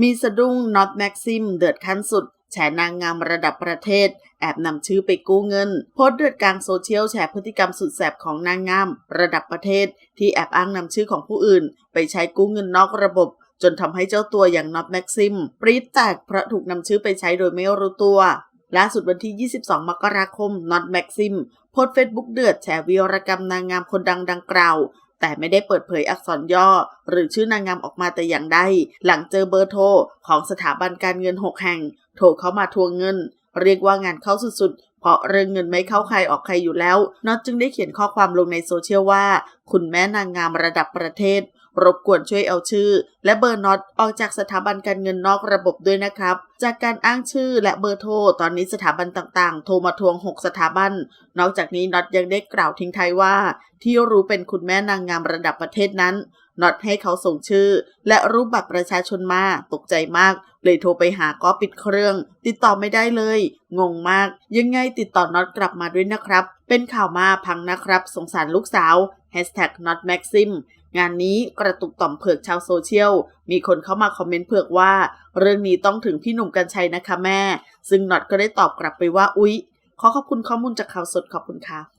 มีสะดุ้งน็อตแม็กซิมเดือดขั้นสุด แฉนางงามระดับประเทศ แอบนำชื่อไปกู้เงิน โพสเดือดกลางโซเชียลแฉพฤติกรรมสุดแสบของนางงาม ระดับประเทศ ที่แอบอ้างนำชื่อของผู้อื่น ไปใช้กู้เงินนอกระบบจนทำให้เจ้าตัวอย่างน็อตแม็กซิมปรี๊ดแตกเพราะถูกนำชื่อไปใช้โดยไม่รู้ตัวล่าสุดวันที่ 22 มกราคมน็อตแม็กซิมโพสเฟซบุ๊กเดือดแฉวีรกรรมนางงามคนดังดังกล่าวแต่ไม่ได้เปิดเผยอักษรย่อ หรือชื่อนางงามออกมาแต่อย่างใดหลังเจอเบอร์โทรของสถาบันการเงิน 6 แห่ง โทรเข้ามาทวงเงิน เรียกว่างานเข้าสุดๆ เพราะเรื่องเงินไม่เข้าใครออกใครอยู่แล้วน็อตจึงได้เขียนข้อความลงในโซเชียลว่า คุณแม่นางงามระดับประเทศ รบกวนช่วยเอาชื่อ และเบอร์น็อตออกจากสถาบันการเงินนอกระบบด้วยนะครับ จากการอ้างชื่อและเบอร์โทรตอนนี้สถาบันต่างๆ โทรมาทวง 6 สถาบัน นอกจากนี้น็อตยังได้กล่าวทิ้งท้ายว่า ที่รู้เป็นคุณแม่นางงามระดับประเทศนั้นน็อตให้เขาส่งชื่อ และรูปบัตรประชาชนมาตกใจมาก เลยโทรไปหาก็ปิดเครื่อง ติดต่อไม่ได้เลย งงมาก ยังไงติดต่อน็อตกลับมาด้วยนะครับ เป็นข่าวมาพังนะครับ สงสารลูกสาว Hashtag not maxim งานนี้กระตุกต่อมเผือกชาวโซเชียล มีคนเข้ามาคอมเมนต์เผือกว่า เรื่องนี้ต้องถึงพี่หนุ่มกัญชัยนะคะแม่ ซึ่งน็อตก็ได้ตอบกลับไปว่าอุ๊ย ขอขอบคุณข้อมูลจากข่าวสดขอบคุณค่ะ